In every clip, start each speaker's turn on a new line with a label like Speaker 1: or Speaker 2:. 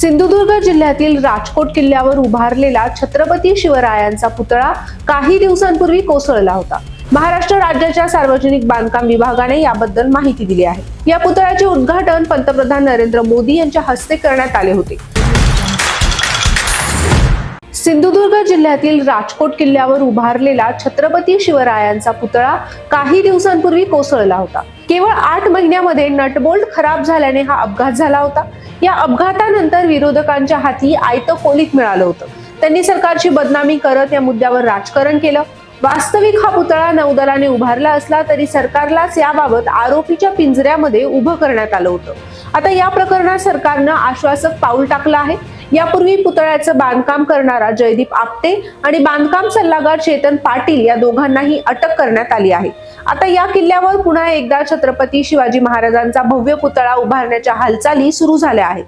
Speaker 1: सिंधुदुर्ग जिल्ह्यातील राजकोट किल्ल्यावर उभारलेला छत्रपती शिवरायांचा पुतळा काही दिवसांपूर्वी कोसळला होता. महाराष्ट्र राज्याच्या सार्वजनिक बांधकाम विभागाने याबद्दल माहिती दिली आहे. या पुतळ्याचे उद्घाटन पंतप्रधान नरेंद्र मोदी यांच्या हस्ते करण्यात आले होते. सिंधुदुर्ग जिल्ह्यातील राजकोट किल्ल्यावर उभारलेला छत्रपती शिवरायांचा पुतळा काही दिवसांपूर्वी कोसळला होता. केवळ आठ महिन्यामध्ये नटबोल्ट खराब झाल्याने हा अपघात झाला होता. या अपघातानंतर विरोधकांच्या हाती आयतं कोलिक मिळालं होतं. त्यांनी सरकारची बदनामी करत या मुद्द्यावर राजकारण केलं. वास्तविक हा पुतळा नौदलाने उभारला असला तरी सरकारलाच याबाबत आरोपीच्या पिंजऱ्यामध्ये उभं करण्यात आलं होतं. आता या प्रकरणात सरकारनं आश्वासक पाऊल टाकलं आहे. यापूर्वी पुतळ्याचं बांधकाम करणारा जयदीप आपटे आणि बांधकाम सल्लागार चेतन पाटील या दोघांनाही अटक करण्यात आली आहे. आता या किल्ल्यावर पुन्हा एकदा छत्रपती शिवाजी महाराजांचा भव्य पुतळा उभारण्याच्या हालचाली सुरू झाल्या आहेत.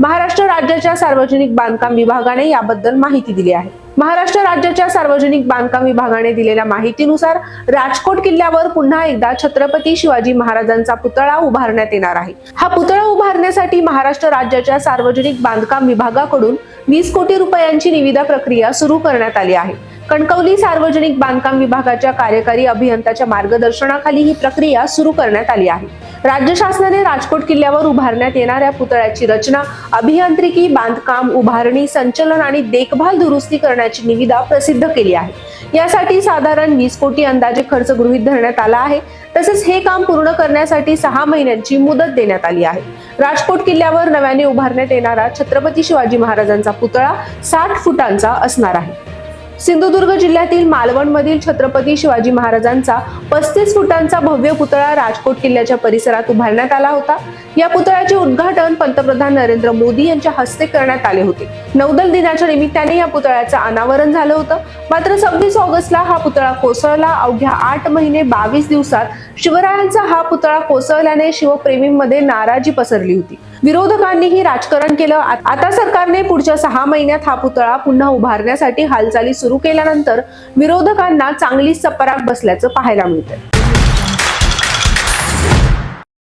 Speaker 1: महाराष्ट्र राज्याच्या सार्वजनिक बांधकाम विभागाने याबद्दल माहिती दिली आहे. महाराष्ट्र राज्याच्या सार्वजनिक बांधकाम विभागाने दिलेल्या माहितीनुसार राजकोट किल्ल्यावर पुन्हा एकदा छत्रपती शिवाजी महाराजांचा पुतळा उभारण्यात येणार आहे. हा पुतळा उभारण्यासाठी महाराष्ट्र राज्याच्या सार्वजनिक बांधकाम विभागाकडून वीस कोटी रुपयांची निविदा प्रक्रिया सुरू करण्यात आली आहे. कणकवली सार्वजनिक बांधकाम विभागाच्या कार्यकारी अभियंत्याच्या मार्गदर्शनाखाली ही प्रक्रिया सुरू करण्यात आली आहे. राज्य शासनाने राजकोट किल्ल्यावर उभारण्यात येणाऱ्या पुतळ्याची रचना अभियांत्रिकी बांधकाम उभारणी संचलन आणि देखभाल दुरुस्ती करण्याची निविदा प्रसिद्ध केली आहे. यासाठी साधारण वीस कोटी अंदाजे खर्च गृहीत धरण्यात आला आहे. तसेच हे काम पूर्ण करण्यासाठी सहा महिन्यांची मुदत देण्यात आली आहे. राजकोट किल्ल्यावर नव्याने उभारण्यात येणारा छत्रपती शिवाजी महाराजांचा पुतळा साठ फुटांचा असणार आहे. सिंधुदुर्ग जिल्ह्यातील मालवणमधील छत्रपती शिवाजी महाराजांचा पस्तीस फुटांचा भव्य पुतळा राजकोट किल्ल्याच्या परिसरात उभारण्यात आला होता. या पुतळ्याचे उद्घाटन पंतप्रधान नरेंद्र मोदी यांच्या हस्ते करण्यात आले होते. नौदल दिनाच्या निमित्ताने या पुतळ्याचं अनावरण झालं होतं. मात्र सव्वीस ऑगस्टला हा पुतळा कोसळला. अवघ्या आठ महिने बावीस दिवसात शिवरायांचा हा पुतळा कोसळल्याने शिवप्रेमींमध्ये नाराजी पसरली होती. विरोधकांनीही राजकारण केलं. आता सरकारने पुढच्या सहा महिन्यात हा पुतळा पुन्हा उभारण्यासाठी हालचाली सुरू केल्यानंतर विरोधकांना चांगलीच सपराक बसल्याचं पाहायला मिळतं